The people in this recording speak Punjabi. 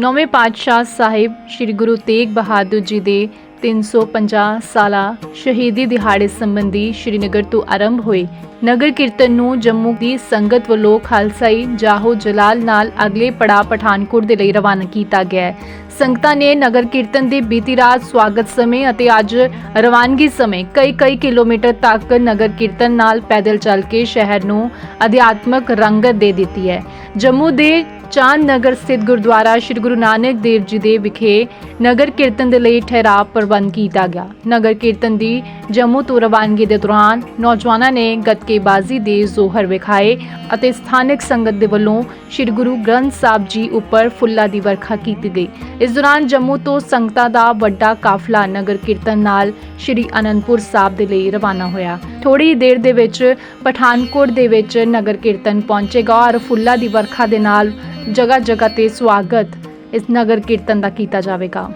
ਨੌਵੇਂ ਪਾਤਸ਼ਾਹ ਸਾਹਿਬ ਸ੍ਰੀ ਗੁਰੂ ਤੇਗ ਬਹਾਦਰ ਜੀ ਦੇ 350 ਸਾਲਾ ਸ਼ਹੀਦੀ ਦਿਹਾੜੇ ਸੰਬੰਧੀ ਸ਼੍ਰੀਨਗਰ ਤੋਂ ਆਰੰਭ ਹੋਏ ਨਗਰ ਕੀਰਤਨ ਨੂੰ ਜੰਮੂ ਦੀ ਸੰਗਤ ਵੱਲੋਂ ਖਾਲਸਾਈ ਜਾਹੋ ਜਲਾਲ ਨਾਲ ਅਗਲੇ ਪੜਾਅ ਪਠਾਨਕੋਟ ਦੇ ਲਈ ਰਵਾਨਾ ਕੀਤਾ ਗਿਆ ਹੈ। ਸੰਗਤਾਂ ਨੇ ਨਗਰ ਕੀਰਤਨ ਦੇ ਬੀਤੀ ਰਾਤ ਸਵਾਗਤ ਸਮੇਂ ਅਤੇ ਅੱਜ ਰਵਾਨਗੀ ਸਮੇਂ ਕਈ ਕਈ ਕਿਲੋਮੀਟਰ ਤੱਕ ਨਗਰ ਕੀਰਤਨ ਨਾਲ ਪੈਦਲ ਚੱਲ ਕੇ ਸ਼ਹਿਰ ਨੂੰ ਅਧਿਆਤਮਕ ਰੰਗਤ ਦੇ ਦਿੱਤੀ ਹੈ। ਜੰਮੂ ਦੇ ਚਾਂਦ ਨਗਰ ਸਥਿਤ ਗੁਰਦੁਆਰਾ ਸ੍ਰੀ ਗੁਰੂ ਨਾਨਕ ਦੇਵ ਜੀ ਦੇ ਵਿਖੇ ਨਗਰ ਕੀਰਤਨ ਦੇ ਲਈ ਠਹਿਰਾਵ ਪ੍ਰਬੰਧ ਕੀਤਾ ਗਿਆ। ਨਗਰ ਕੀਰਤਨ ਦੀ ਜੰਮੂ ਤੋਂ ਰਵਾਨਗੀ ਦੇ ਦੌਰਾਨ ਨੌਜਵਾਨਾਂ ਨੇ ਗੱਤਕੇਬਾਜ਼ੀ ਦੇ ਜ਼ੋਹਰ ਵਿਖਾਏ ਅਤੇ ਸਥਾਨਕ ਸੰਗਤ ਦੇ ਵੱਲੋਂ ਸ੍ਰੀ ਗੁਰੂ ਗ੍ਰੰਥ ਸਾਹਿਬ ਜੀ ਉੱਪਰ ਫੁੱਲਾਂ ਦੀ ਵਰਖਾ ਕੀਤੀ ਗਈ। ਇਸ ਦੌਰਾਨ ਜੰਮੂ ਤੋਂ ਸੰਗਤਾਂ ਦਾ ਵੱਡਾ ਕਾਫਲਾ ਨਗਰ ਕੀਰਤਨ ਨਾਲ ਸ੍ਰੀ ਅਨੰਦਪੁਰ ਸਾਹਿਬ ਦੇ ਲਈ ਰਵਾਨਾ ਹੋਇਆ। ਥੋੜੀ ਦੇਰ ਦੇ ਵਿੱਚ ਪਠਾਨਕੋਟ ਦੇ ਵਿੱਚ ਨਗਰ ਕੀਰਤਨ ਪਹੁੰਚੇਗਾ ਔਰ ਫੁੱਲਾਂ ਦੀ ਵਰਖਾ ਦੇ ਨਾਲ ਜਗ੍ਹਾ ਜਗ੍ਹਾ ਤੇ ਸਵਾਗਤ ਇਸ ਨਗਰ ਕੀਰਤਨ ਦਾ ਕੀਤਾ ਜਾਵੇਗਾ।